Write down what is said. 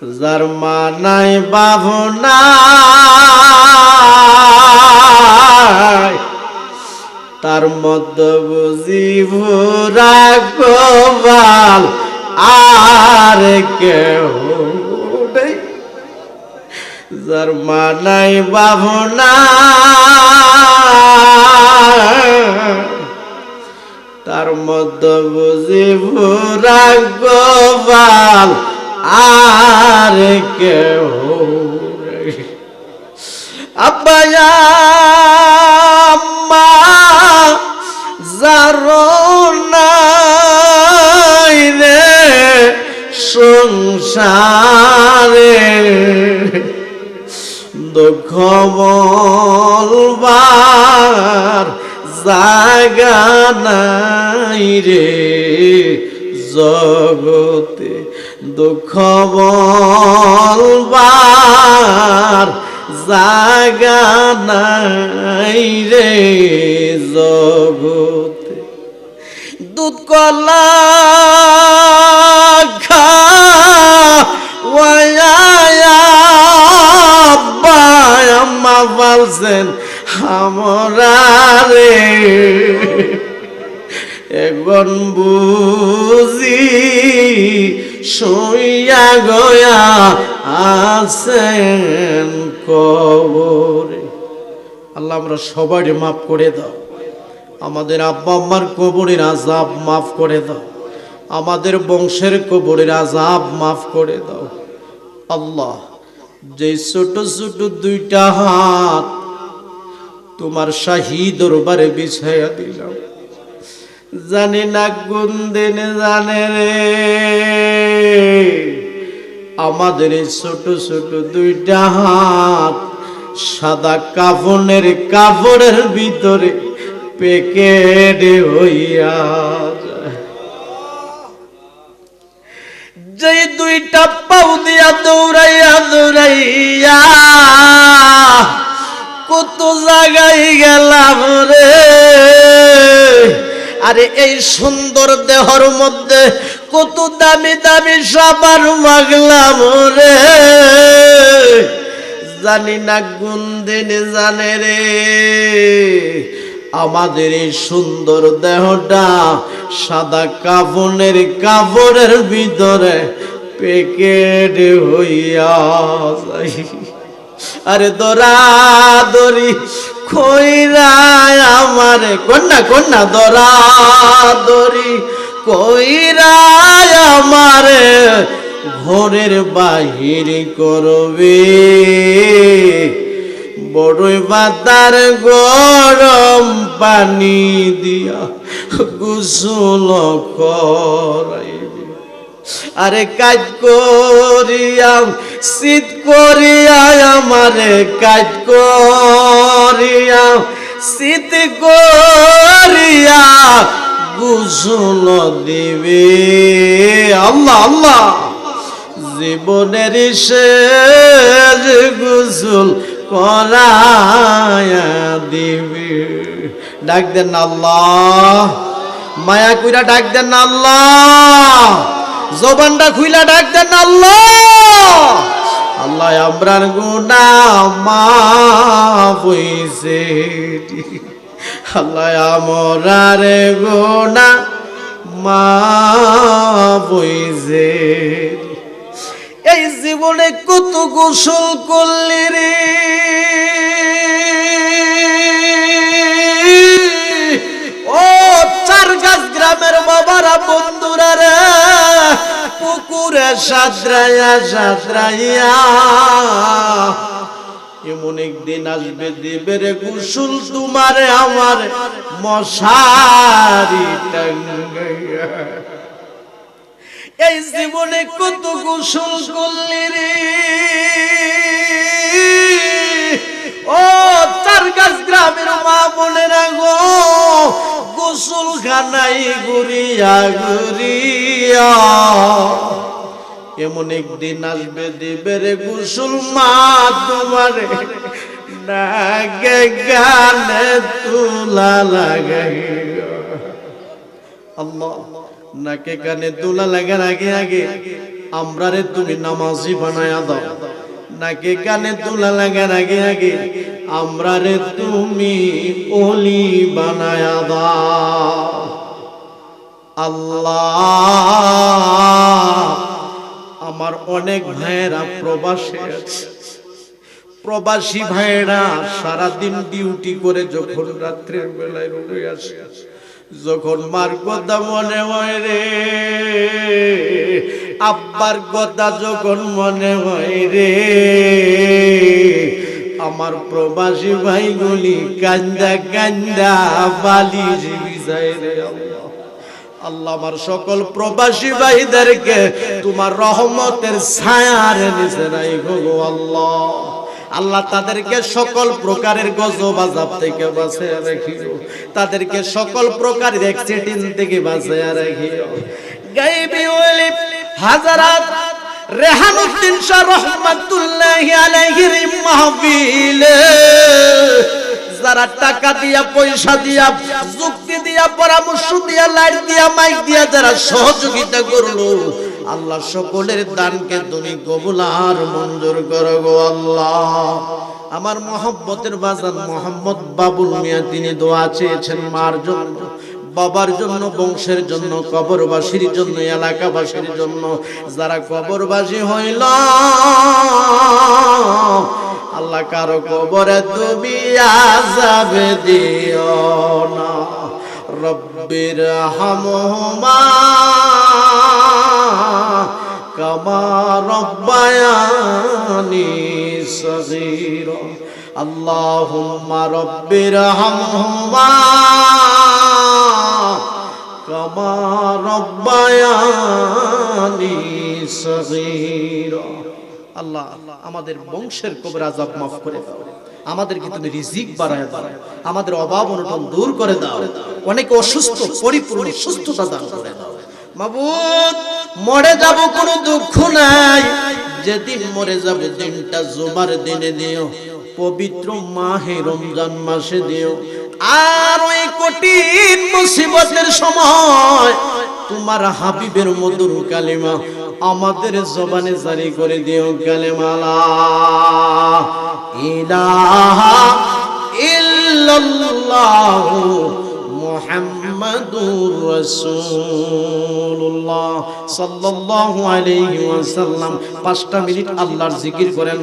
যার নাই বাবু নাই তার মধ্যে বুঝি ভোরা গোপাল, আর কেউ নেই। নাই বাবু নাই তার মধ্যে বুঝি ভোরা গোপাল আর কেউ নেই। আব্বায়া আম্মা সংসারে দুঃখ বলবার জাগা রে জগতে দুঃখ বলবার জাগা নাই রে জগতে। দুধ কলা খা গয়া আছেন কবরে। আল্লাহ আমরা সবাই মাফ করে দাও। আমাদের আব্বা আম্মার কবরের আজাব মাফ করে দাও। আমাদের বংশের কবরের আজাব মাফ করে দাও। আল্লাহ যে ছোট ছোট দুইটা হাত তোমার শাহী দরবারে বিছাইয়া দিলাম। জানি না কোন দিন জানে রে। আমাদের এই ছোট ছোট দুইটা হাত সাদা কাফনের কাপড়ের ভিতরে পেকেট হইয়া যে দুইটা পাউ দিয়া দৌড়াইয়া দৌড়াইয়া কত জায়গায় গেলাম রে। আরে এই সুন্দর দেহর মধ্যে কত দামি দামি সাবান মাগলাম রে। জানি না কোন দিন জানে রে। আমাদের এই সুন্দর দেহটা সাদা কাপড়ের কাপড়ের ভিতরে পেকেট হইয়া আরে দরা দরি কইরা আমারে কন্যা কন্যা দরা দরি কইরা আমারে ঘরের বাহির করবে। বড়ই বাতার গরম পানি দিয়া গুসল করাইবে। আরে কাজ করিয়া, শীত করিয়া, আমারে কাজ করিয়া, শীত করিয়া গুসল দিবে। আল্লাহ আল্লাহ। জীবনের শেষ গুসল করায়া দিবে। ডাক দেন আল্লাহ। মায়া কইরা ডাক দেন আল্লাহ। জবানটা খুইলা ডাক দেন আল্লাহ। আল্লাহ, আমরার গুনা মাফ আল্লাহ, আমরার গুনা মাফ হইছে এই জীবনে কত গোসল করলি রে। ও চার গাছ গ্রামের বাবারা, বন্ধুরা রে। পুকুরে সাঁতরাইয়া সাঁতরাইয়া এমন একদিন আসবে দেবে রে গোসল তোমারে আমার মশারি টাঙ্গাইয়া। এই জীবনে কত গোসল করলি রে। ও চার গাছ গ্রামের মা বোনেরা গো গোসল খানাই ঘুরিয়া ঘুরিয়া। এমন একদিন আসবে, দেবে রে গোসল মা তোমারে। নাগে গানে তুলা লাগাইয়া আল্লাহ, নাকে কানে তুলা লাগার আগে আগে আমরা রে তুমি নামাজি বানায়া দাও। নাকি কানে তুলা লাগার আগে আগে আমরা রে তুমি ওলি বানায়া দাও। আল্লাহ আমার অনেক ভাইয়েরা প্রবাসে আছে। প্রবাসী ভাইয়েরা সারাদিন ডিউটি করে যখন রাত্রের বেলায় রুমে আসে, যখন মার কথা মনে হয় রে, আব্বার কথা যখন মনে হয় রে, আমার প্রবাসী ভাইগুলি কান্দা কান্দা বালিশ বিজায় রে। আল্লাহ আমার সকল প্রবাসী ভাইদেরকে তোমার রহমতের ছায়ার নিচে নাই গো আল্লাহ। আল্লাহ তাদেরকে সকল প্রকারের গজব আজাব থেকে বাঁচিয়ে রাখিও। তাদেরকে সকল প্রকারের অ্যাক্সিডেন্ট থেকে বাঁচিয়ে রাখিও। গাইবি ওলি হাজারাত রেহানুদ্দিন শাহ রহমাতুল্লাহি আলাইহির মাহফিলে যারা টাকা দিয়া, পয়সা দিয়া, যুক্তি দিয়া, পরামর্শ দিয়া, লাইট দিয়া, মাইক দিয়া যারা সহযোগিতা করল, আল্লাহ সকলের দানকে তুমি কবুল আর মঞ্জুর করো গো আল্লাহ। আমার মহব্বতের বাজার মোহাম্মদ বাবুল মিয়া, তিনি দোয়া চেয়েছেন মার জন্য, বাবার জন্য, বংশের জন্য, কবরবাসীর জন্য, এলাকাবাসীর জন্য, যারা কবরবাসী হইল আল্লাহ কারও কবরে তুমি আজাবে দিও না। রব্বির হামহুমা কামা রব্বায়ানি সগীরা। আল্লাহুম্মা রব্বির হামহুমা কামা রব্বায়ানি আল্লাহ আমাদের বংশের কবর আজাব মাফ করে দাও। আমাদেরকে তুমি রিজিক বাড়ায় দাও। আমাদের অভাব অনটন দূর করে দাও। অনেক অসুস্থ, পরিপূর্ণ সুস্থতা দান করে দাও। মাবুদ, মরে যাব কোনো দুঃখ নাই। যেদিন মরে যাব দিনটা জুমার দিনে দিও। পবিত্র মাহে রমজান মাসে দিও। আর ওই কঠিন মুসিবতের সময় তোমার হাবিবের মধুর কালিমা আমাদের জবানে জারি করে দিও কালেমালা। ইলাহা ইল্লাল্লাহু মিনিট আল্লাহর জিকির করেন।